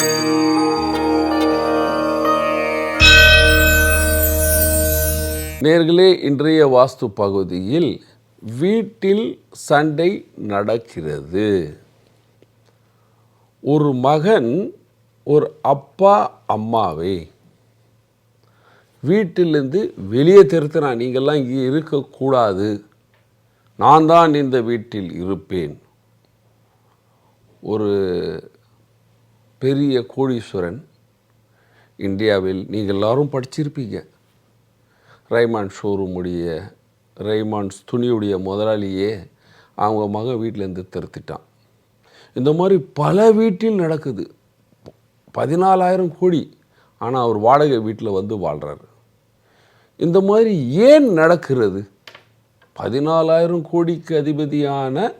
நேர்களே இன்றைய வாஸ்து பகுதியில் வீட்டில் சண்டை நடக்கிறது. ஒரு மகன் ஒரு அப்பா அம்மாவை வீட்டிலிருந்து வெளியே திருத்தினான் நீங்கள்லாம் இங்கே இருக்கக்கூடாது. நான் தான் இந்த வீட்டில் இருப்பேன். ஒரு பெரிய கோடீஸ்வரன் இந்தியாவில் நீங்கள் எல்லாரும் படிச்சிருப்பீங்க. ரைமான் ஷோரூமுடைய ரைமான்ஸ் துணியுடைய முதலாளியே அவங்க மகன் வீட்டிலேருந்து திருத்திட்டான். இந்த மாதிரி பல வீட்டில் நடக்குது. பதினாலாயிரம் கோடி. ஆனால் அவர் வாடகை வீட்டில் வந்து வாழ்கிறாரு இந்த மாதிரி ஏன் நடக்கிறது? பதினாலாயிரம் கோடிக்கு அதிபதியான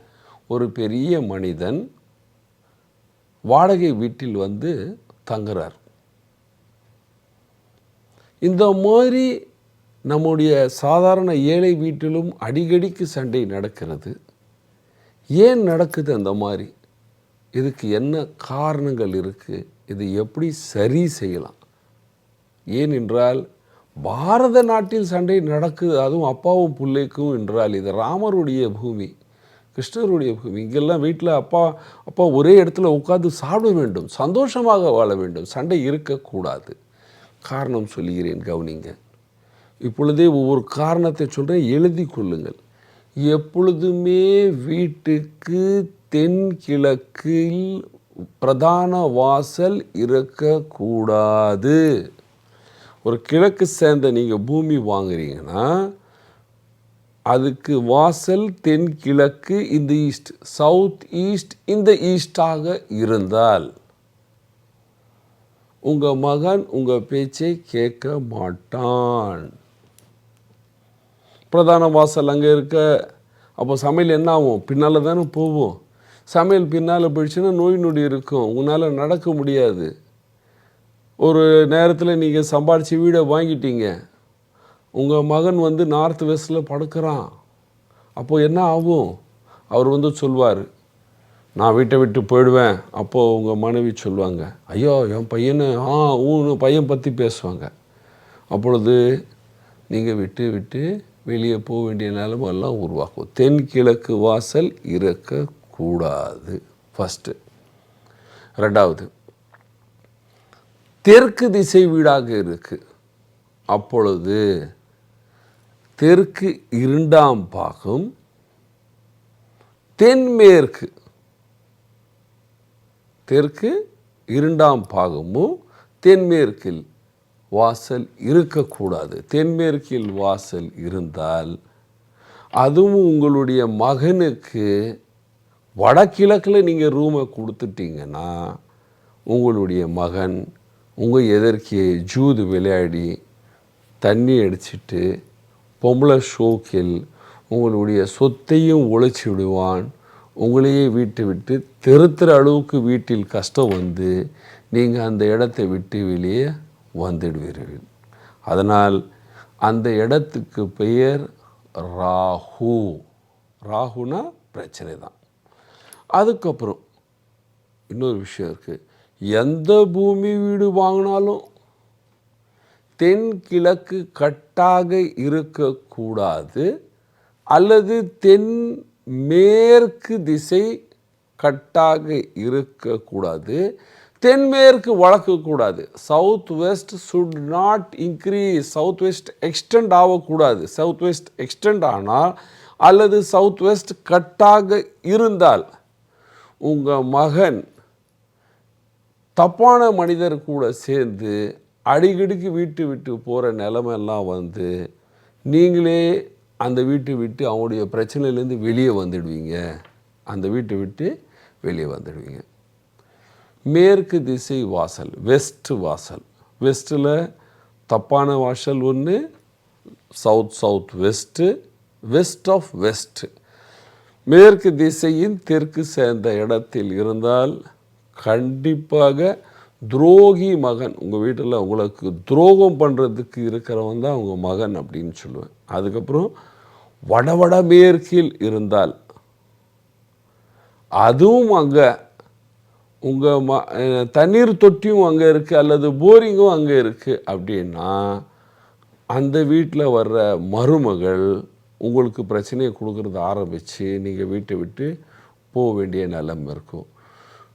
ஒரு பெரிய மனிதன் வாடகை வீட்டில் வந்து தங்குறார். இந்த மாதிரி நம்முடைய சாதாரண ஏழை வீட்டிலும் அடிக்கடிக்கு சண்டை நடக்கிறது. ஏன் நடக்குது அந்த மாதிரி? இதுக்கு என்ன காரணங்கள் இருக்குது இது எப்படி சரி செய்யலாம்? ஏனென்றால் பாரத நாட்டில் சண்டை நடக்குது அதுவும் அப்பாவும் பிள்ளைக்கும் என்றால் இது ராமருடைய பூமி. கிருஷ்ணருடைய பூமி. இங்கெல்லாம் வீட்டில் அப்பா அப்பா ஒரே இடத்துல உட்காந்து சாப்பிட வேண்டும் சந்தோஷமாக வாழ வேண்டும் சண்டை இருக்கக்கூடாது. காரணம் சொல்லுகிறேன் கவனிங்க. இப்பொழுதே ஒவ்வொரு காரணத்தை சொல்கிறேன் எழுதி கொள்ளுங்கள். எப்பொழுதுமே வீட்டுக்கு தென்கிழக்கில் பிரதான வாசல் இருக்கக்கூடாது. ஒரு கிழக்கு சேர்ந்த நீங்கள் பூமி வாங்குறீங்கன்னா அதுக்கு வாசல் தென்கிழக்கு இந்த ஈஸ்ட் சவுத் ஈஸ்ட் இந்த ஈஸ்டாக இருந்தால் உங்கள் மகன் உங்கள் பேச்சை கேட்க மாட்டான். பிரதான வாசல் அங்கே இருக்க அப்போ சமையல் என்ன ஆகும்? பின்னால் தானே போவோம். சமையல் பின்னால் போயிடுச்சுன்னா நோய் நொடி இருக்கும். உங்களால் நடக்க முடியாது. ஒரு நேரத்தில் நீங்கள் சம்பாரித்து வீடை வாங்கிட்டீங்க. உங்கள் மகன் வந்து நார்த் வெஸ்ட்டில் படுக்கிறான். அப்போது என்ன ஆகும்? அவர் வந்து சொல்வார் நான் வீட்டை விட்டு போயிடுவேன். அப்போது உங்கள் மனைவி சொல்லுவாங்க ஐயோ என் பையனு ஆ ஊன்னு பையன் பற்றி பேசுவாங்க. அப்பொழுது நீங்கள் விட்டு விட்டு வெளியே போக வேண்டிய நிலைமெல்லாம் உருவாக்கும் தென்கிழக்கு வாசல் இருக்கக்கூடாது ஃபஸ்ட்டு ரெண்டாவது. தெற்கு திசை வீடாக இருக்குது அப்பொழுது தெற்கு இரண்டாம் பாகம் தென்மேற்கு. தெற்கு இரண்டாம் பாகமும் தென்மேற்கில் வாசல் இருக்கக்கூடாது. தென்மேற்கில் வாசல் இருந்தால் அதுவும் உங்களுடைய மகனுக்கு வடகிழக்கில் நீங்கள் ரூமை கொடுத்துட்டீங்கன்னா உங்களுடைய மகன் உங்கள் எதற்கே ஜூது விளையாடி தண்ணி அடிச்சிட்டு பொம்பளை ஷோக்கில் உங்களுடைய சொத்தையும் ஒழிச்சு விடுவான். உங்களையே வீட்டை விட்டு தெருத்துற அளவுக்கு வீட்டில் கஷ்டம் வந்து நீங்கள் அந்த இடத்தை விட்டு வெளியே வந்துடுவீர்கள். அதனால் அந்த இடத்துக்கு பெயர் ராகு ராகுனா பிரச்சனை தான். அதுக்கப்புறம் இன்னொரு விஷயம் இருக்குது எந்த பூமி வீடு வாங்கினாலும் தென்கிழக்கு கட்டாக இருக்கக்கூடாது அல்லது தென் மேற்கு திசை கட்டாக இருக்கக்கூடாது. தென்மேற்கு வளர்க்கக்கூடாது. South west should not increase south west extend ஆகக்கூடாது சவுத் வெஸ்ட் எக்ஸ்டெண்ட் ஆனால் அல்லது சவுத் வெஸ்ட் கட்டாக இருந்தால் உங்கள் மகன் தப்பான மனிதர் கூட சேர்ந்து அடிக்கடிக்கு வீட்டு விட்டு போகிற நிலமெல்லாம் வந்து நீங்களே அந்த வீட்டை விட்டு அவங்களுடைய பிரச்சனையிலேருந்து வெளியே வந்துடுவீங்க. அந்த வீட்டை விட்டு வெளியே வந்துடுவீங்க. மேற்கு திசை வாசல் வெஸ்ட்டு வாசல். வெஸ்ட்டில் தப்பான வாசல் ஒன்று south south west west of west மேற்கு திசையின் தெற்கு சேர்ந்த இடத்தில் இருந்தால் கண்டிப்பாக துரோகி மகன். உங்கள் வீட்டில் உங்களுக்கு துரோகம் பண்ணுறதுக்கு இருக்கிறவன் தான் உங்கள் மகன் அப்படின்னு சொல்லுவேன். அதுக்கப்புறம் வடவட மேற்கில் இருந்தால் அதுவும் அங்கே உங்கள் ம தண்ணீர் தொட்டியும் அங்கே இருக்குது அல்லது போரிங்கும் அங்கே இருக்குது அப்படின்னா அந்த வீட்டில் வர்ற மருமகள் உங்களுக்கு பிரச்சனையை கொடுக்கறது ஆரம்பித்து நீங்கள் வீட்டை விட்டு போக வேண்டிய நிலம் இருக்கும்.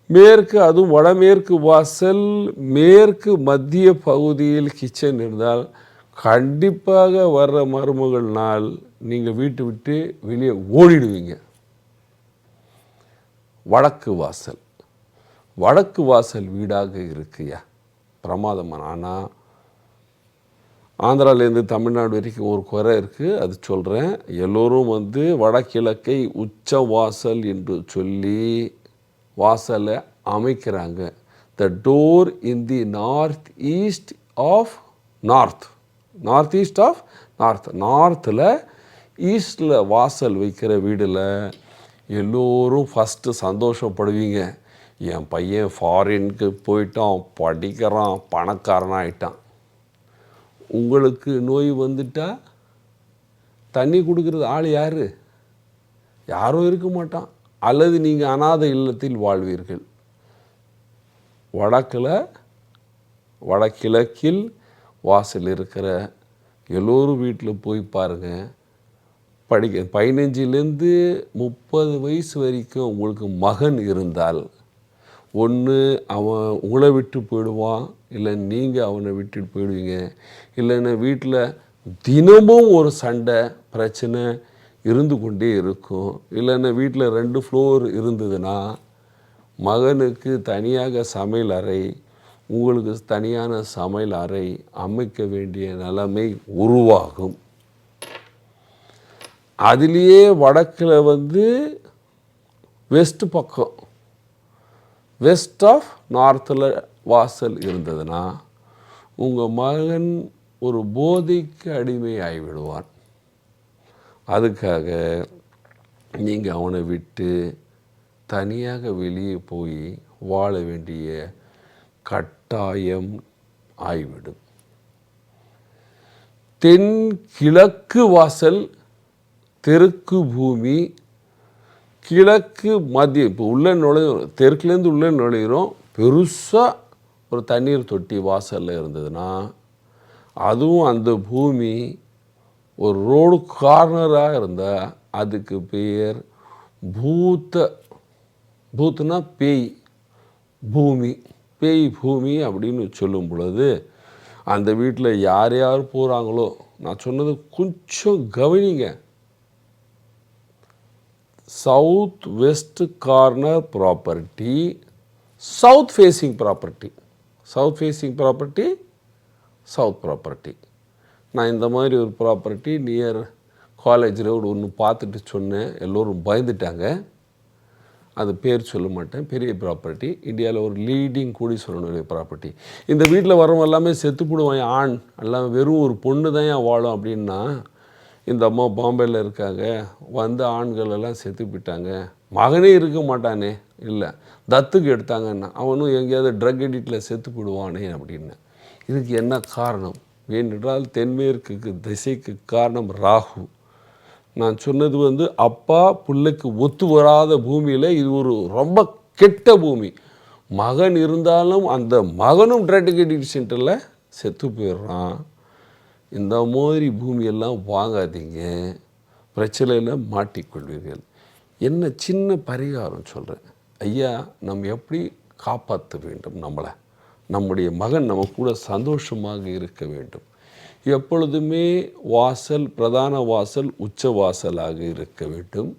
மேற்கு அதுவும் வடமேற்கு வாசல் மேற்கு மத்திய பகுதியில் கிச்சன் இருந்தால் கண்டிப்பாக வர்ற மருமகள் நாள் நீங்கள் வீட்டை விட்டு வெளியே ஓடிடுவீங்க. வடக்கு வாசல். வடக்கு வாசல் வீடாக இருக்குயா? பிரமாதமான. ஆனால் ஆந்திராலேருந்து தமிழ்நாடு வரைக்கும் ஒரு குறை இருக்குது அது சொல்கிறேன் எல்லோரும் வந்து வடகிழக்கை உச்ச வாசல் என்று சொல்லி வாசலை அமைக்கிறாங்க. The door in the north east of north north east of north நார்த்தில் ஈஸ்டில் வாசல் வைக்கிற வீடில் எல்லோரும் ஃபஸ்ட்டு சந்தோஷப்படுவீங்க. என் பையன் ஃபாரினுக்கு போயிட்டான் படிக்கிறான் பணக்காரனாக ஆயிட்டான். உங்களுக்கு நோய் வந்துட்டால் தண்ணி கொடுக்கறது ஆள் யார்? யாரும் இருக்க மாட்டான். அல்லது நீங்கள் அநாத இல்லத்தில் வாழ்வீர்கள். வடக்கில் வடகிழக்கில் வாசல் இருக்கிற எல்லோரும் வீட்டில் போய் பாருங்கள் படிக்க பதினஞ்சுலேருந்து முப்பது வயசு வரைக்கும் உங்களுக்கு மகன் இருந்தால் ஒன்று அவன் உங்களை விட்டு போயிடுவான் இல்லை நீங்கள் அவனை விட்டுட்டு போயிடுவீங்க. இல்லைன்னா வீட்டில் தினமும் ஒரு சண்டை பிரச்சனை இருந்து கொண்டே இருக்கும். இல்லைன்னா வீட்டில் ரெண்டு ஃப்ளோர் இருந்ததுன்னா மகனுக்கு தனியாக சமையல் அறை உங்களுக்கு தனியான சமையல் அறை அமைக்க வேண்டிய நிலைமை உருவாகும். அதுலேயே வடக்கில் வந்து வெஸ்ட் பக்கம் வெஸ்ட் ஆஃப் நார்த்தில் வாசல் இருந்ததுன்னா உங்கள் மகன் ஒரு போதைக்கு அடிமை ஆகிவிடுவான் அதுக்காக நீங்கள் அவனை விட்டு தனியாக வெளியே போய் வாழ வேண்டிய கட்டாயம் ஆகிவிடும் தென் கிழக்கு வாசல் தெற்கு பூமி கிழக்கு மத்திய இப்போ உள்ளே நுழையும் தெற்குலேருந்து உள்ளே நுழையிறோம். பெருசாக ஒரு தண்ணீர் தொட்டி வாசலில் இருந்ததுன்னா அதுவும் அந்த பூமி ஒரு ரோடு கார்னராக இருந்தால் அதுக்கு பெயர் பூத்த பூத்துனா பேய் பூமி பேய் பூமி அப்படின்னு சொல்லும் பொழுது அந்த வீட்டில் யார் யார் போகிறாங்களோ நான் சொன்னது கொஞ்சம் கவனிங்க. South west corner property south facing property south facing property south property நான் இந்த மாதிரி ஒரு ப்ராப்பர்ட்டி நியர் காலேஜ் ரோடு ஒன்று பார்த்துட்டு சொன்னேன். எல்லோரும் பயந்துட்டாங்க. அது பேர் சொல்ல மாட்டேன். பெரிய ப்ராப்பர்ட்டி இந்தியாவில் ஒரு லீடிங் கோடீஸ்வரனுடைய ப்ராப்பர்ட்டி இந்த வீட்டில் வரவங்க எல்லாமே செத்து போடுவான் ஆண். எல்லாம் வெறும் ஒரு பொண்ணு தான் ஏன் வாழும் அப்படின்னா இந்த அம்மா பாம்பேயில் இருக்காங்க. வந்த ஆண்கள் எல்லாம் செத்து போயிட்டாங்க. மகனே இருக்க மாட்டானே. இல்லை. தத்துக்கு எடுத்தாங்கன்னா அவனும் எங்கேயாவது ட்ரக் எடிட்டில் செத்து போடுவானே அப்படின்னு. இதுக்கு என்ன காரணம்? ஏனென்றால் தென்மேற்குக்கு திசைக்கு காரணம் ராகு. நான் சொன்னது வந்து அப்பா பிள்ளைக்கு ஒத்து வராத பூமியில் இது ஒரு ரொம்ப கெட்ட பூமி. மகன் இருந்தாலும் அந்த மகனும் ட்ராட்டிகேட்டிக் சென்டரில் செத்து போயிடுறான். இந்த மாதிரி பூமியெல்லாம் வாங்காதீங்க. பிரச்சனையில் மாட்டிக்கொள்வீர்கள். என்ன சின்ன பரிகாரம் சொல்கிறேன் ஐயா நம்ம எப்படி காப்பாற்ற வேண்டும் நம்மளை? நம்முடைய மகன் நம்ம கூட சந்தோஷமாக இருக்க வேண்டும். எப்பொழுதுமே வாசல் பிரதான வாசல் உச்ச வாசலாக இருக்க வேண்டும்.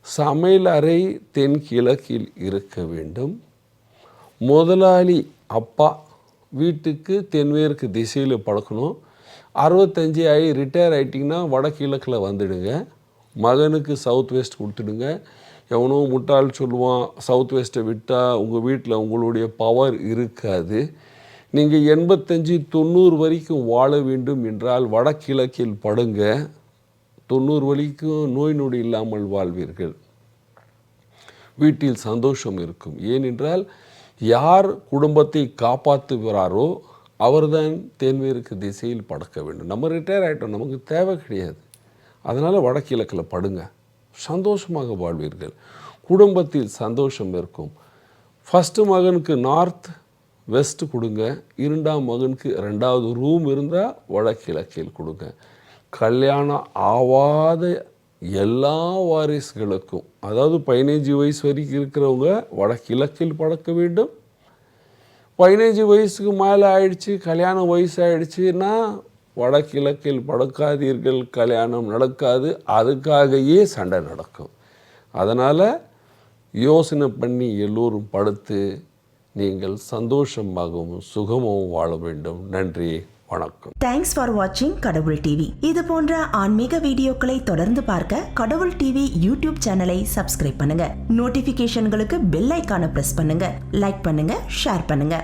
சமையல் அறை தென்கிழக்கில் இருக்க வேண்டும். முதலாளி அப்பா வீட்டுக்கு தென்மேற்கு திசையில் பழக்கணும். அறுபத்தஞ்சி ஆகி ரிட்டையர் ஆகிட்டிங்கன்னா வடகிழக்கில் வந்துடுங்க. மகனுக்கு சவுத் வெஸ்ட் கொடுத்துடுங்க. எவனோ முட்டாள் சொல்லுவான் சவுத் வெஸ்ட்டை விட்டால் உங்கள் வீட்டில் உங்களுடைய பவர் இருக்காது. நீங்கள் எண்பத்தஞ்சு தொண்ணூறு வரைக்கும் வாழ வேண்டும் என்றால் வடகிழக்கில் படுங்க. தொண்ணூறு வரைக்கும் நோய் நொடி இல்லாமல் வாழ்வீர்கள். வீட்டில் சந்தோஷம் இருக்கும். ஏனென்றால் யார் குடும்பத்தை காப்பாற்றுகிறாரோ அவர்தான் தென்மேற்கு திசையில் படக்க வேண்டும். நம்ம ரிட்டையர் ஆகிட்டோம் நமக்கு தேவை கிடையாது. அதனால் வடகிழக்கில் படுங்க. சந்தோஷமாக வாழ்வீர்கள். குடும்பத்தில் சந்தோஷம் இருக்கும். ஃபஸ்ட்டு மகனுக்கு நார்த் வெஸ்ட் கொடுங்க. இரண்டாம் மகனுக்கு ரெண்டாவது ரூம் இருந்தால் வடகிழக்கில் கொடுங்க. கல்யாணம் ஆவாத எல்லா வாரிசுகளுக்கும் அதாவது பதினைஞ்சு வயசு வரைக்கும் இருக்கிறவங்க வடகிழக்கில் படக்க வேண்டும். பதினைஞ்சு வயசுக்கு மேலே ஆயிடுச்சு கல்யாணம் வயசு ஆயிடுச்சுன்னா வடகிழக்கில் படுக்காதீர்கள் கல்யாணம் நடக்காது அதுக்காகவே சண்டை நடக்கும். அதனால் யோசனை பண்ணி எல்லோரும் படுத்து நீங்கள் சந்தோஷமாகவும் சுகமாகவும் வாழ வேண்டும். நன்றி வணக்கம். தேங்க்ஸ் ஃபார் வாட்சிங் கடவுள் டிவி இது போன்ற ஆன்மீக வீடியோக்களை தொடர்ந்து பார்க்க கடவுள் டிவி யூடியூப் சேனலை சப்ஸ்கிரைப் பண்ணுங்க. நோட்டிபிகேஷன்களுக்கு பெல் ஐக்கான பிரஸ் பண்ணுங்க. லைக் பண்ணுங்க ஷேர் பண்ணுங்க.